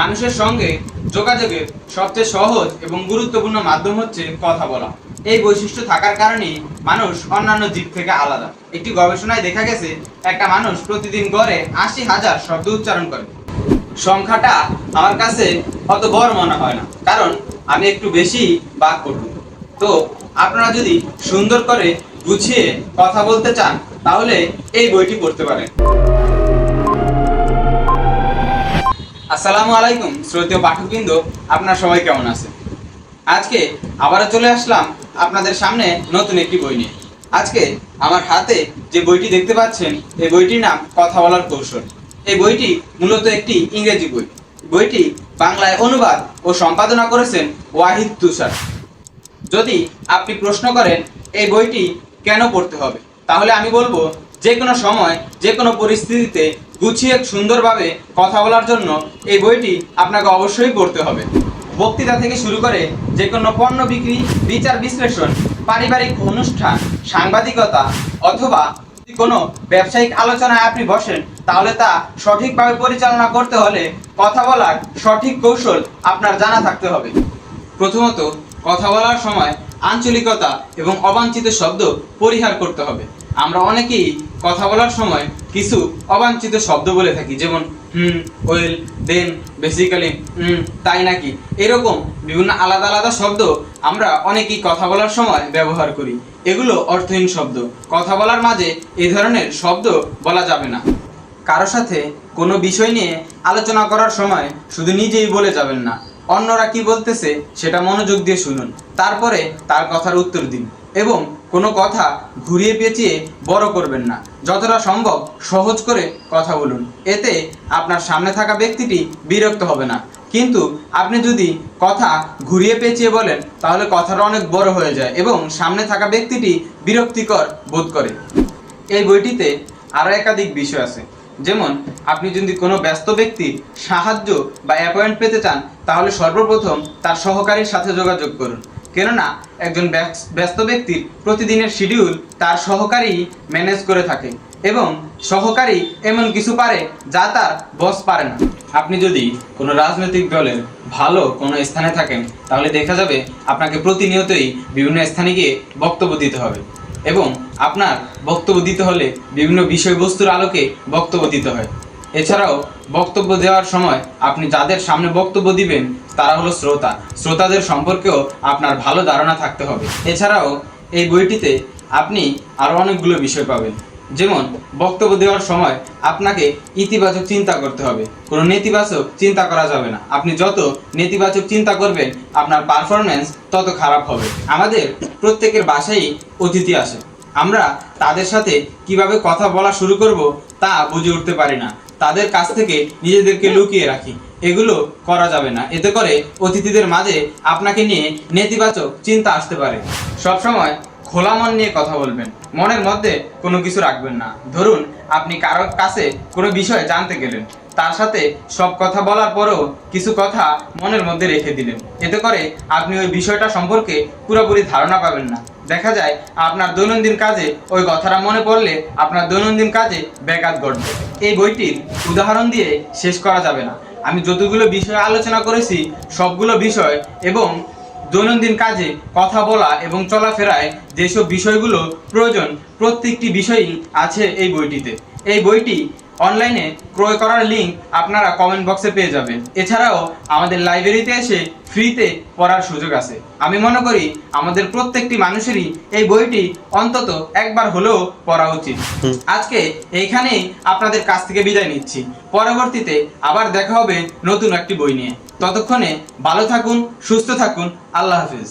মানুষের সঙ্গে যোগাযোগের সবচেয়ে সহজ এবং গুরুত্বপূর্ণ মাধ্যম হচ্ছে কথা বলা। এই বৈশিষ্ট্য থাকার কারণেই মানুষ অন্যান্য জীব থেকে আলাদা। একটি গবেষণায় দেখা গেছে, একটা মানুষ প্রতিদিন গড়ে আশি হাজার শব্দ উচ্চারণ করে। সংখ্যাটা আমার কাছে অত বড় মনে হয় না, কারণ আমি একটু বেশি বাক করব। তো আপনারা যদি সুন্দর করে গুছিয়ে কথা বলতে চান, তাহলে এই বইটি পড়তে পারেন। আসসালামু আলাইকুম, শ্রোতীয় পাঠকবৃন্দ, আপনার সবাই কেমন আছেন? আজকে আবারও চলে আসলাম আপনাদের সামনে নতুন একটি বই নিয়ে। আজকে আমার হাতে যে বইটি দেখতে পাচ্ছেন, এই বইটির নাম কথা বলার কৌশল। এই বইটি মূলত একটি ইংরেজি বই। বইটি বাংলায় অনুবাদ ও সম্পাদনা করেছেন ওয়াহিদ তুষার। যদি আপনি প্রশ্ন করেন, এই বইটি কেন পড়তে হবে? তাহলে আমি বলব যে কোনো সময় যে কোনো পরিস্থিতিতে গুছিয়ে সুন্দরভাবে কথা বলার জন্য এই বইটি আপনাকে অবশ্যই পড়তে হবে। বক্তৃতা থেকে শুরু করে যে কোনো পণ্য বিক্রি, বিচার বিশ্লেষণ, পারিবারিক অনুষ্ঠান, সাংবাদিকতা অথবা কোনো ব্যবসায়িক আলোচনায় আপনি বসেন, তাহলে তা সঠিকভাবে পরিচালনা করতে হলে কথা বলার সঠিক কৌশল আপনার জানা থাকতে হবে। প্রথমত, কথা বলার সময় আঞ্চলিকতা এবং অবাঞ্ছিত শব্দ পরিহার করতে হবে। আমরা অনেকেই কথা বলার সময় কিছু অবাঞ্ছিত শব্দ বলে থাকি, যেমন, হুম, ওয়েল, দেন, বেসিক্যালি, হুম, তাই নাকি? এরকম বিভিন্ন আলাদা আলাদা শব্দ আমরা অনেকেই কথা বলার সময় ব্যবহার করি। এগুলো অর্থহীন শব্দ। কথা বলার মাঝে এই ধরনের শব্দ বলা যাবে না। কারও সাথে কোনো বিষয় নিয়ে আলোচনা করার সময় শুধু নিজেই বলে যাবেন না। অন্যরা কি বলতেছে সেটা মনোযোগ দিয়ে শুনুন। তারপরে তার কথার উত্তর দিন। এবং কোনো কথা ঘুরিয়ে পেঁচিয়ে বড় করবেন না। যতটা সম্ভব সহজ করে কথা বলুন। এতে আপনার সামনে থাকা ব্যক্তিটি বিরক্ত হবে না। কিন্তু আপনি যদি কথা ঘুরিয়ে পেঁচিয়ে বলেন, তাহলে কথাটা অনেক বড় হয়ে যায় এবং সামনে থাকা ব্যক্তিটি বিরক্তিকর বোধ করে। এই বইটিতে আরও একাধিক বিষয় আছে। যেমন, আপনি যদি কোনো ব্যস্ত ব্যক্তির সাহায্য বা অ্যাপয়েন্ট পেতে চান, তাহলে সর্বপ্রথম তার সহকারীর সাথে যোগাযোগ করুন। কেননা একজন ব্যস- ব্যস্ত ব্যক্তির প্রতিদিনের শিডিউল তার সহকারী ম্যানেজ করে থাকে এবং সহকারী এমন কিছু পারে যা তার বস পারে না। আপনি যদি কোনো রাজনৈতিক দলের ভালো কোনো স্থানে থাকেন, তাহলে দেখা যাবে আপনাকে প্রতিনিয়তই বিভিন্ন স্থানে গিয়ে বক্তব্য দিতে হবে এবং আপনার বক্তব্য দিতে হলে বিভিন্ন বিষয়বস্তুর আলোকে বক্তব্য দিতে হয়। এছাড়াও বক্তব্য দেওয়ার সময় আপনি যাদের সামনে বক্তব্য দিবেন, তারা হলো শ্রোতা। শ্রোতাদের সম্পর্কেও আপনার ভালো ধারণা থাকতে হবে। এছাড়াও এই বইটিতে আপনি আরও অনেকগুলো বিষয় পাবেন। যেমন, বক্তব্য দেওয়ার সময় আপনাকে ইতিবাচক চিন্তা করতে হবে। কোনো নেতিবাচক চিন্তা করা যাবে না। আপনি যত নেতিবাচক চিন্তা করবেন, আপনার পারফরমেন্স তত খারাপ হবে। আমাদের প্রত্যেকের বাসায় অতিথি আসে। আমরা তাদের সাথে কীভাবে কথা বলা শুরু করব তা বুঝে উঠতে পারি না। তাদের কাছ থেকে নিজেদেরকে লুকিয়ে রাখি। এগুলো করা যাবে না। এতে করে অতিথিদের মাঝে আপনাকে নিয়ে নেতিবাচক চিন্তা আসতে পারে। সবসময় খোলা মন নিয়ে কথা বলবেন। মনের মধ্যে কোনো কিছু রাখবেন না। ধরুন, আপনি কারোর কাছে কোনো বিষয় জানতে গেলেন। তার সাথে সব কথা বলার পরেও কিছু কথা মনের মধ্যে রেখে দিলেন। এতে করে আপনি ওই বিষয়টা সম্পর্কে পুরোপুরি ধারণা পাবেন না। দেখা যায় আপনার দৈনন্দিন কাজে ওই কথাটা মনে পড়লে আপনার দৈনন্দিন কাজে ব্যাঘাত ঘটবে। এই বইটির উদাহরণ দিয়ে শেষ করা যাবে না। আমি যতগুলো বিষয় আলোচনা করেছি, সবগুলো বিষয় এবং দৈনন্দিন কাজে কথা বলা এবং চলাফেরায় যেসব বিষয়গুলো প্রয়োজন, প্রত্যেকটি বিষয়ই আছে এই বইটিতে। এই বইটি অনলাইনে ক্রয় করার লিঙ্ক আপনারা কমেন্ট বক্সে পেয়ে যাবেন। এছাড়াও আমাদের লাইব্রেরিতে এসে ফ্রিতে পড়ার সুযোগ আছে। আমি মনে করি আমাদের প্রত্যেকটি মানুষেরই এই বইটি অন্তত একবার হলেও পড়া উচিত। আজকে এইখানেই আপনাদের কাছ থেকে বিদায় নিচ্ছি। পরবর্তীতে আবার দেখা হবে নতুন একটি বই নিয়ে। ততক্ষণে ভালো থাকুন সুস্থ থাকুন আল্লাহ হাফিজ।